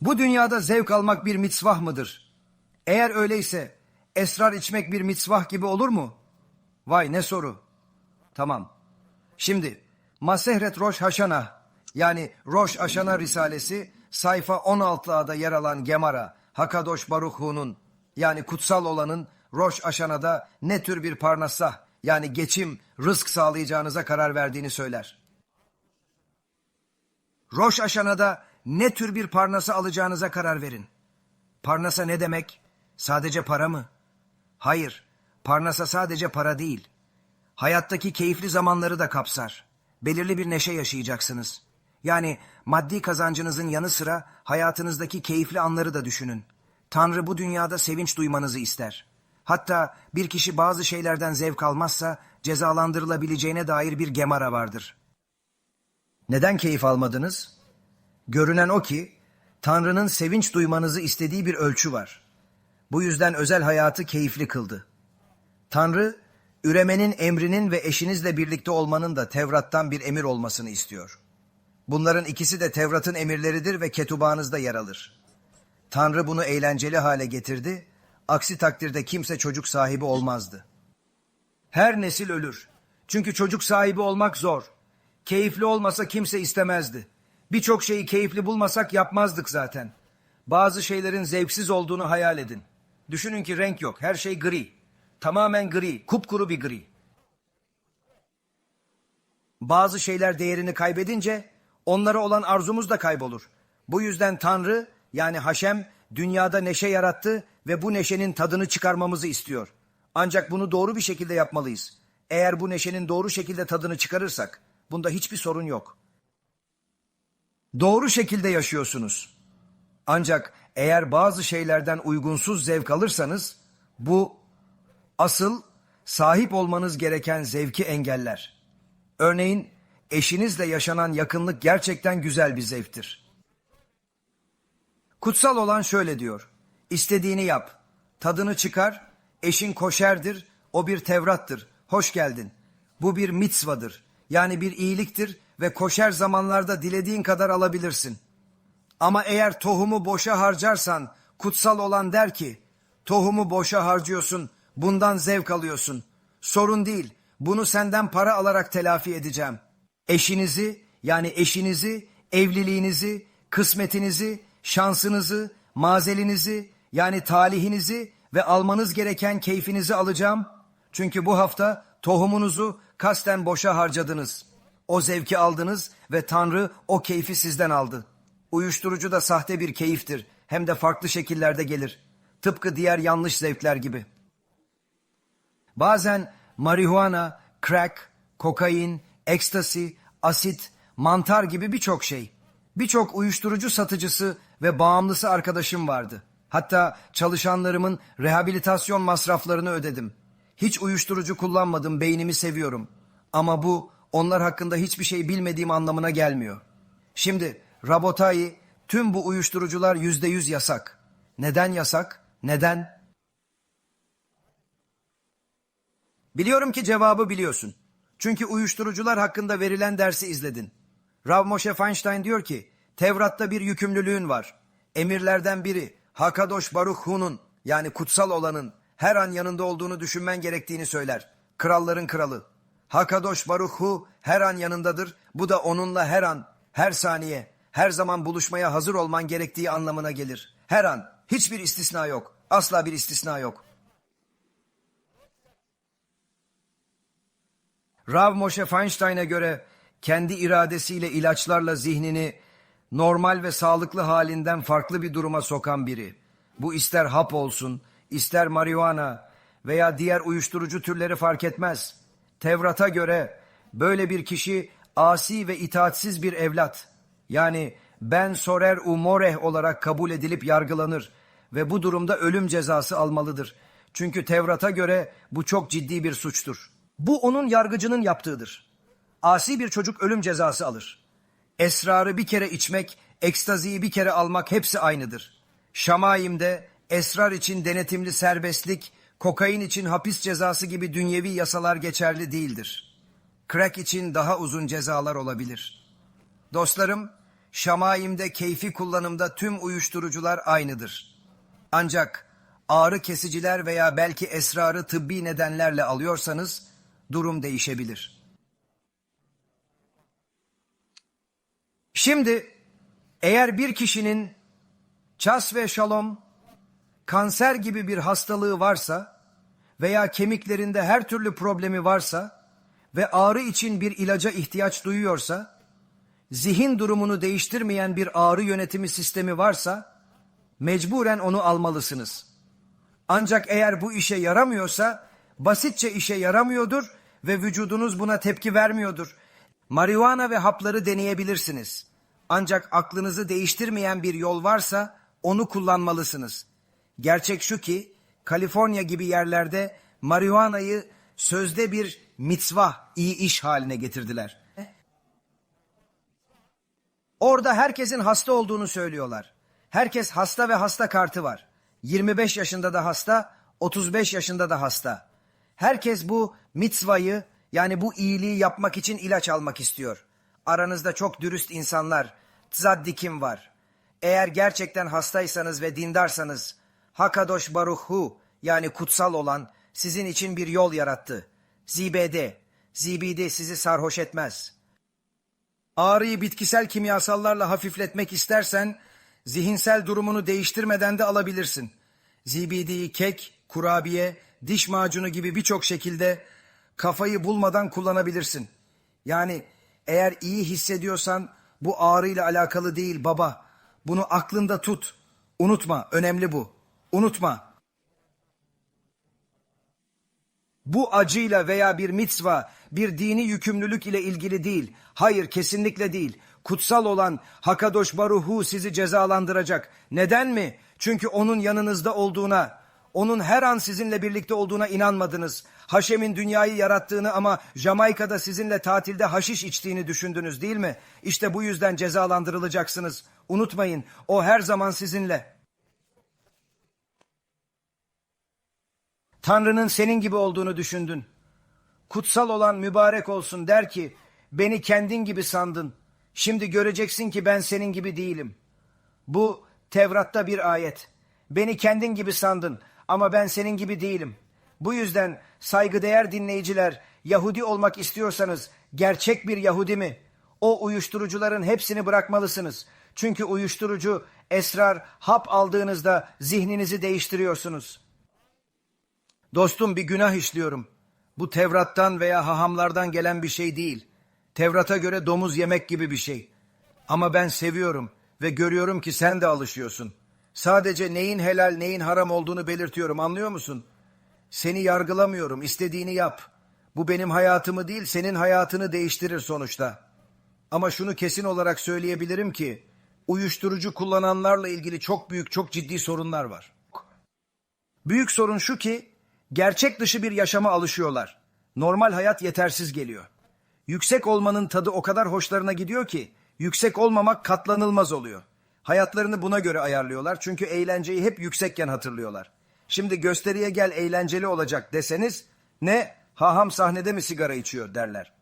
Bu dünyada zevk almak bir mitzvah mıdır? Eğer öyleyse esrar içmek bir mitzvah gibi olur mu? Vay ne soru. Tamam. Şimdi Masehret Roş Haşana yani Roş Haşana Risalesi sayfa 16'da yer alan Gemara Hakadosh Baruhu'nun yani kutsal olanın Roş Haşana'da ne tür bir parnasah yani geçim, rızk sağlayacağınıza karar verdiğini söyler. Roş Haşana'da ne tür bir parnasa alacağınıza karar verin. Parnasa ne demek? Sadece para mı? Hayır, parnasa sadece para değil. Hayattaki keyifli zamanları da kapsar. Belirli bir neşe yaşayacaksınız. Yani maddi kazancınızın yanı sıra hayatınızdaki keyifli anları da düşünün. Tanrı bu dünyada sevinç duymanızı ister. Hatta bir kişi bazı şeylerden zevk almazsa cezalandırılabileceğine dair bir gemara vardır. Neden keyif almadınız? Görünen o ki Tanrı'nın sevinç duymanızı istediği bir ölçü var. Bu yüzden özel hayatı keyifli kıldı. Tanrı, üremenin emrinin ve eşinizle birlikte olmanın da Tevrat'tan bir emir olmasını istiyor. Bunların ikisi de Tevrat'ın emirleridir ve ketubanızda yer alır. Tanrı bunu eğlenceli hale getirdi, aksi takdirde kimse çocuk sahibi olmazdı. Her nesil ölür. Çünkü çocuk sahibi olmak zor. Keyifli olmasa kimse istemezdi. Birçok şeyi keyifli bulmasak yapmazdık zaten. Bazı şeylerin zevksiz olduğunu hayal edin. Düşünün ki renk yok, her şey gri. Tamamen gri, kupkuru bir gri. Bazı şeyler değerini kaybedince onlara olan arzumuz da kaybolur. Bu yüzden Tanrı yani Haşem dünyada neşe yarattı ve bu neşenin tadını çıkarmamızı istiyor. Ancak bunu doğru bir şekilde yapmalıyız. Eğer bu neşenin doğru şekilde tadını çıkarırsak bunda hiçbir sorun yok. Doğru şekilde yaşıyorsunuz. Ancak eğer bazı şeylerden uygunsuz zevk alırsanız bu asıl sahip olmanız gereken zevki engeller. Örneğin eşinizle yaşanan yakınlık gerçekten güzel bir zevktir. Kutsal olan şöyle diyor. İstediğini yap, tadını çıkar, eşin koşerdir, o bir Tevrat'tır. Hoş geldin. Bu bir mitzvadır. Yani bir iyiliktir ve koşer zamanlarda dilediğin kadar alabilirsin. Ama eğer tohumu boşa harcarsan kutsal olan der ki tohumu boşa harcıyorsun bundan zevk alıyorsun. Sorun değil bunu senden para alarak telafi edeceğim. Eşinizi yani eşinizi, evliliğinizi, kısmetinizi, şansınızı, mazelinizi yani talihinizi ve almanız gereken keyfinizi alacağım. Çünkü bu hafta tohumunuzu kasten boşa harcadınız. O zevki aldınız ve Tanrı o keyfi sizden aldı. Uyuşturucu da sahte bir keyiftir. Hem de farklı şekillerde gelir. Tıpkı diğer yanlış zevkler gibi. Bazen marihuana, crack, kokain, ekstasi, asit, mantar gibi birçok şey. Birçok uyuşturucu satıcısı ve bağımlısı arkadaşım vardı. Hatta çalışanlarımın rehabilitasyon masraflarını ödedim. Hiç uyuşturucu kullanmadım, beynimi seviyorum. Ama bu onlar hakkında hiçbir şey bilmediğim anlamına gelmiyor. Şimdi Rabotai tüm bu uyuşturucular yüzde yüz yasak. Neden yasak? Neden? Biliyorum ki cevabı biliyorsun. Çünkü uyuşturucular hakkında verilen dersi izledin. Rav Moshe Feinstein diyor ki, Tevrat'ta bir yükümlülüğün var. Emirlerden biri, Hakadosh Baruch Hu'nun yani kutsal olanın her an yanında olduğunu düşünmen gerektiğini söyler. Kralların kralı. Hakadosh Baruch Hu her an yanındadır. Bu da onunla her an, her saniye, her zaman buluşmaya hazır olman gerektiği anlamına gelir. Her an, hiçbir istisna yok. Asla bir istisna yok. Rav Moshe Feinstein'e göre kendi iradesiyle ilaçlarla zihnini normal ve sağlıklı halinden farklı bir duruma sokan biri. Bu ister hap olsun, ister marihuana veya diğer uyuşturucu türleri fark etmez. Tevrat'a göre böyle bir kişi asi ve itaatsiz bir evlat. Yani ben sorer umoreh olarak kabul edilip yargılanır ve bu durumda ölüm cezası almalıdır. Çünkü Tevrat'a göre bu çok ciddi bir suçtur. Bu onun yargıcının yaptığıdır. Asi bir çocuk ölüm cezası alır. Esrarı bir kere içmek, ekstaziyi bir kere almak hepsi aynıdır. Şamayim'de esrar için denetimli serbestlik, kokain için hapis cezası gibi dünyevi yasalar geçerli değildir. Crack için daha uzun cezalar olabilir. Dostlarım, şamaimde keyfi kullanımda tüm uyuşturucular aynıdır. Ancak ağrı kesiciler veya belki esrarı tıbbi nedenlerle alıyorsanız durum değişebilir. Şimdi eğer bir kişinin ças ve şalom, kanser gibi bir hastalığı varsa veya kemiklerinde her türlü problemi varsa ve ağrı için bir ilaca ihtiyaç duyuyorsa, zihin durumunu değiştirmeyen bir ağrı yönetimi sistemi varsa, mecburen onu almalısınız. Ancak eğer bu işe yaramıyorsa, basitçe işe yaramıyordur ve vücudunuz buna tepki vermiyordur. Marihuana ve hapları deneyebilirsiniz. Ancak aklınızı değiştirmeyen bir yol varsa onu kullanmalısınız. Gerçek şu ki Kaliforniya gibi yerlerde marihuanayı sözde bir mitzvah, iyi iş haline getirdiler. Orada herkesin hasta olduğunu söylüyorlar. Herkes hasta ve hasta kartı var. 25 yaşında da hasta, 35 yaşında da hasta. Herkes bu mitzvayı yani bu iyiliği yapmak için ilaç almak istiyor. Aranızda çok dürüst insanlar, tzaddikim var. Eğer gerçekten hastaysanız ve dindarsanız, Hakadosh Baruch Hu yani kutsal olan sizin için bir yol yarattı. Zibede, zibidi sizi sarhoş etmez. Ağrıyı bitkisel kimyasallarla hafifletmek istersen, zihinsel durumunu değiştirmeden de alabilirsin. Zibidiyi kek, kurabiye, diş macunu gibi birçok şekilde kafayı bulmadan kullanabilirsin. Yani eğer iyi hissediyorsan bu ağrıyla alakalı değil baba. Bunu aklında tut. Unutma, önemli bu. Unutma. Bu acıyla veya bir mitzva, bir dini yükümlülük ile ilgili değil. Hayır, kesinlikle değil. Kutsal olan Hakadosh Baruhu sizi cezalandıracak. Neden mi? Çünkü onun yanınızda olduğuna, onun her an sizinle birlikte olduğuna inanmadınız. Haşem'in dünyayı yarattığını ama Jamaika'da sizinle tatilde haşiş içtiğini düşündünüz değil mi? İşte bu yüzden cezalandırılacaksınız. Unutmayın, o her zaman sizinle. Tanrı'nın senin gibi olduğunu düşündün. Kutsal olan mübarek olsun der ki, beni kendin gibi sandın. Şimdi göreceksin ki ben senin gibi değilim. Bu Tevrat'ta bir ayet. Beni kendin gibi sandın ama ben senin gibi değilim. Bu yüzden saygıdeğer dinleyiciler, Yahudi olmak istiyorsanız gerçek bir Yahudi mi? O uyuşturucuların hepsini bırakmalısınız. Çünkü uyuşturucu, esrar, hap aldığınızda zihninizi değiştiriyorsunuz. Dostum bir günah işliyorum. Bu Tevrat'tan veya hahamlardan gelen bir şey değil. Tevrat'a göre domuz yemek gibi bir şey. Ama ben seviyorum ve görüyorum ki sen de alışıyorsun. Sadece neyin helal neyin haram olduğunu belirtiyorum anlıyor musun? Seni yargılamıyorum istediğini yap. Bu benim hayatımı değil senin hayatını değiştirir sonuçta. Ama şunu kesin olarak söyleyebilirim ki uyuşturucu kullananlarla ilgili çok büyük çok ciddi sorunlar var. Büyük sorun şu ki gerçek dışı bir yaşama alışıyorlar. Normal hayat yetersiz geliyor. Yüksek olmanın tadı o kadar hoşlarına gidiyor ki yüksek olmamak katlanılmaz oluyor. Hayatlarını buna göre ayarlıyorlar çünkü eğlenceyi hep yüksekken hatırlıyorlar. Şimdi gösteriye gel eğlenceli olacak deseniz ne haham sahnede mi sigara içiyor derler.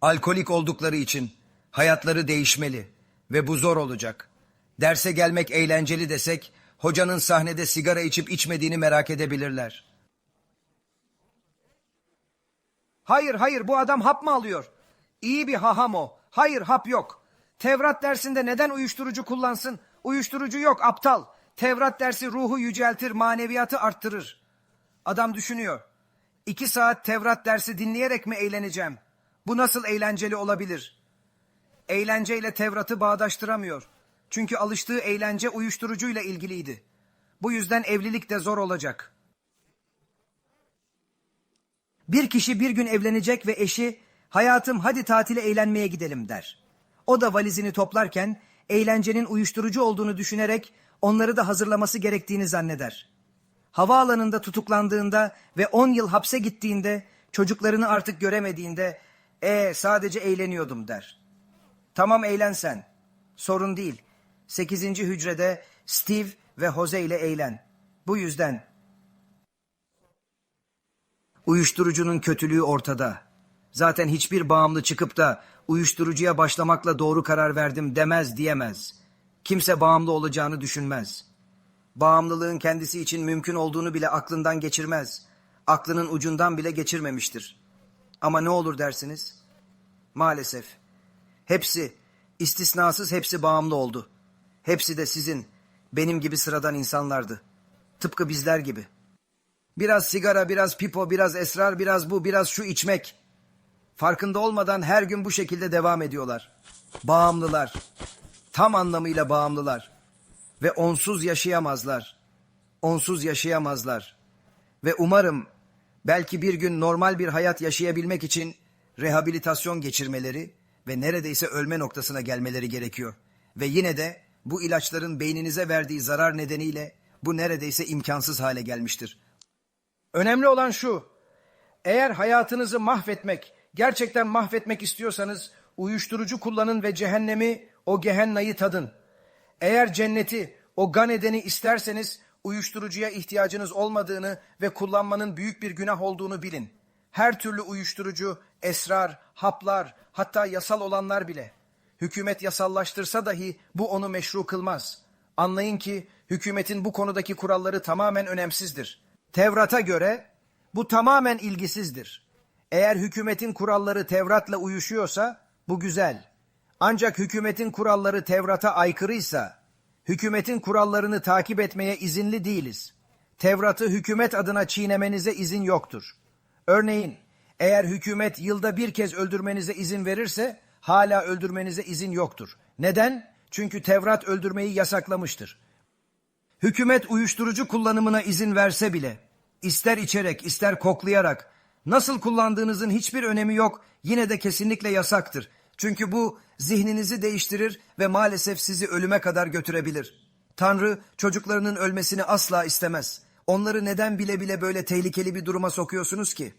Alkolik oldukları için hayatları değişmeli ve bu zor olacak. Derse gelmek eğlenceli desek hocanın sahnede sigara içip içmediğini merak edebilirler. Hayır hayır bu adam hap mı alıyor? İyi bir haham o. Hayır hap yok. Tevrat dersinde neden uyuşturucu kullansın? Uyuşturucu yok aptal. Tevrat dersi ruhu yüceltir, maneviyatı arttırır. Adam düşünüyor. İki saat Tevrat dersi dinleyerek mi eğleneceğim? Bu nasıl eğlenceli olabilir? Eğlenceyle Tevrat'ı bağdaştıramıyor. Çünkü alıştığı eğlence uyuşturucuyla ilgiliydi. Bu yüzden evlilik de zor olacak. Bir kişi bir gün evlenecek ve eşi hayatım hadi tatile eğlenmeye gidelim der. O da valizini toplarken eğlencenin uyuşturucu olduğunu düşünerek onları da hazırlaması gerektiğini zanneder. Havaalanında tutuklandığında ve 10 yıl hapse gittiğinde çocuklarını artık göremediğinde e sadece eğleniyordum der. Tamam eğlen sen. Sorun değil. 8. hücrede Steve ve Jose ile eğlen. Bu yüzden uyuşturucunun kötülüğü ortada. Zaten hiçbir bağımlı çıkıp da uyuşturucuya başlamakla doğru karar verdim demez diyemez. Kimse bağımlı olacağını düşünmez. Bağımlılığın kendisi için mümkün olduğunu bile aklından geçirmez. Aklının ucundan bile geçirmemiştir. Ama ne olur dersiniz? Maalesef. Hepsi, istisnasız hepsi bağımlı oldu. Hepsi de sizin, benim gibi sıradan insanlardı. Tıpkı bizler gibi. Biraz sigara, biraz pipo, biraz esrar, biraz bu, biraz şu içmek. Farkında olmadan her gün bu şekilde devam ediyorlar. Bağımlılar. Tam anlamıyla bağımlılar. Ve onsuz yaşayamazlar. Onsuz yaşayamazlar. Ve umarım belki bir gün normal bir hayat yaşayabilmek için rehabilitasyon geçirmeleri ve neredeyse ölme noktasına gelmeleri gerekiyor. Ve yine de bu ilaçların beyninize verdiği zarar nedeniyle bu neredeyse imkansız hale gelmiştir. Önemli olan şu. Eğer hayatınızı mahvetmek, gerçekten mahvetmek istiyorsanız uyuşturucu kullanın ve cehennemi, o gehennayı tadın. Eğer cenneti, o gan edeni isterseniz uyuşturucuya ihtiyacınız olmadığını ve kullanmanın büyük bir günah olduğunu bilin. Her türlü uyuşturucu, esrar, haplar, hatta yasal olanlar bile. Hükümet yasallaştırsa dahi bu onu meşru kılmaz. Anlayın ki hükümetin bu konudaki kuralları tamamen önemsizdir. Tevrat'a göre bu tamamen ilgisizdir. Eğer hükümetin kuralları Tevrat'la uyuşuyorsa bu güzel. Ancak hükümetin kuralları Tevrat'a aykırıysa, hükümetin kurallarını takip etmeye izinli değiliz. Tevrat'ı hükümet adına çiğnemenize izin yoktur. Örneğin, eğer hükümet yılda bir kez öldürmenize izin verirse, hala öldürmenize izin yoktur. Neden? Çünkü Tevrat öldürmeyi yasaklamıştır. Hükümet uyuşturucu kullanımına izin verse bile, ister içerek ister koklayarak, nasıl kullandığınızın hiçbir önemi yok, yine de kesinlikle yasaktır. Çünkü bu zihninizi değiştirir ve maalesef sizi ölüme kadar götürebilir. Tanrı çocuklarının ölmesini asla istemez. Onları neden bile bile böyle tehlikeli bir duruma sokuyorsunuz ki?